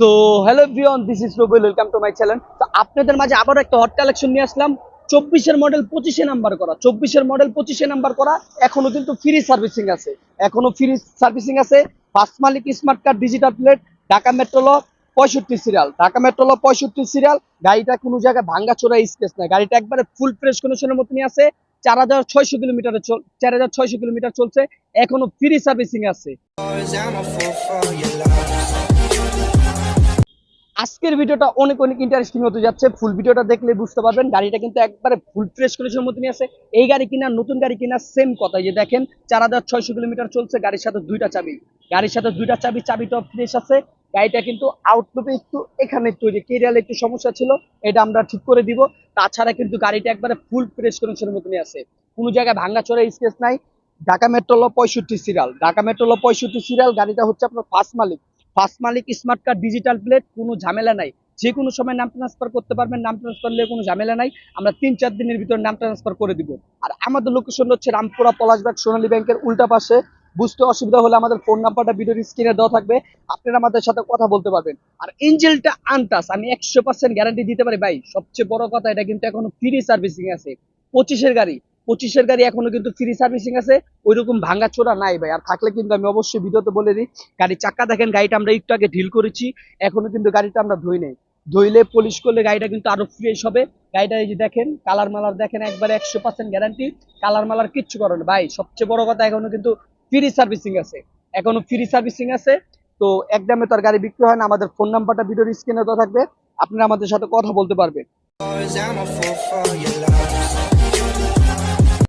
So hello ভিওন this is Rubel welcome to my channel তো আপনাদের মাঝে আবারও একটা হট কালেকশন নিয়ে আসলাম। চব্বিশের মডেল পঁচিশে নাম্বার করা। চব্বিশের মডেল পঁচিশে নাম্বার করা, এখনও কিন্তু ফ্রি সার্ভিসিং আছে। এখনও ফ্রি সার্ভিসিং আছে। ফার্স্ট মালিক smart card digital plate Dhaka মেট্রোল পঁয়ষট্টি সিরিয়াল ঢাকা মেট্রোল পঁয়ষট্টি সিরিয়াল গাড়িটা কোনো জায়গায় ভাঙ্গা চোরা স্পেস নাই। গাড়িটা একবারে ফুল ফ্রেশ কন্ডিশনের মতনই আছে চার হাজার ছয়শো কিলোমিটার চার হাজার ছয়শো কিলোমিটার চলছে। এখনও ফ্রি সার্ভিসিং আছে। আজকের ভিডিওটা অনেক অনেক ইন্টারেস্টিং হতে যাচ্ছে। ফুল ভিডিওটা দেখলে বুঝতে পারবেন, গাড়িটা কিন্তু একবারে ফুল ফ্রেশ কন্ডিশনের মতনই আছে এই গাড়ি কিনা, নতুন গাড়ি কিনা সেম কথা যে দেখেন, চার হাজার ছয়শো কিলোমিটার চলছে গাড়ির সাথে দুইটা চাবি। গাড়ির সাথে দুইটা চাবি চাবিটা ফ্রেশ আছে। গাড়িটা কিন্তু আউটলুপে একটু এখানে যে কেরিয়ালে একটু সমস্যা ছিল, এটা আমরা ঠিক করে দিব। তাছাড়া কিন্তু গাড়িটা একবারে ফুল ফ্রেশ কন্ডিশনের মতনই আছে কোনো জায়গায় ভাঙ্গা চড়া স্পেস নাই। ঢাকা মেট্রোল পঁয়ষট্টি সিরিয়াল। ঢাকা মেট্রোল পঁয়ষট্টি সিরিয়াল, গাড়িটা হচ্ছে আপনার ফার্স্ট মালিক। ফার্স্ট মালিক স্মার্ট কার্ড, ডিজিটাল প্লেট, কোনো ঝামেলা নাই। যে কোনো সময় নাম ট্রান্সফার করতে পারবেন, নাম ট্রান্সফার নিয়ে কোনো ঝামেলা নাই। আমরা তিন চার দিনের ভিতরে নাম ট্রান্সফার করে দিব। আর আমাদের লোকেশন হচ্ছে রামপুরা পলাশবাগ সোনালী ব্যাংকের উল্টা পাশে। বুঝতে অসুবিধা হলে আমাদের ফোন নাম্বারটা ভিডিওর স্ক্রিনে দেওয়া থাকবে। আপনারা আমাদের সাথে কথা বলতে পারবেন। আর ইঞ্জিনটা আনটাস আমি একশো পার্সেন্ট গ্যারান্টি দিতে পারি। ভাই, সবচেয়ে বড় কথা, এটা কিন্তু এখনও ফ্রি সার্ভিসিং আছে। পঁচিশের গাড়ি। পঁচিশের গাড়ি এখনও কিন্তু ফ্রি সার্ভিসিং আছে, ওইরকম ভাঙা চোরা নাই ভাই। আর থাকলে কিন্তু আমি অবশ্যই ভিডিওতে বলে দিই, গাড়ির চাক্কা দেখেন, গাড়িটা আমরা একটু আগে ঢিল করেছি, এখনও কিন্তু গাড়িটা আমরা ধুই নেই। ধুইলে পলিশ করলে গাড়িটা কিন্তু আরও ফ্রেশ হবে। গাড়িটা এই যে দেখেন কালার মালার দেখেন, একবারে একশো পার্সেন্ট গ্যারান্টি কালার মালার কিচ্ছু করেন ভাই, সবচেয়ে বড় কথা এখনও কিন্তু ফ্রি সার্ভিসিং আছে। এখনও ফ্রি সার্ভিসিং আছে, তো একদমে তো আর গাড়ি বিক্রি হয় না। আমাদের ফোন নাম্বারটা ভিডিওর স্ক্রিনে দেওয়া থাকবে, আপনারা আমাদের সাথে কথা বলতে পারবেন।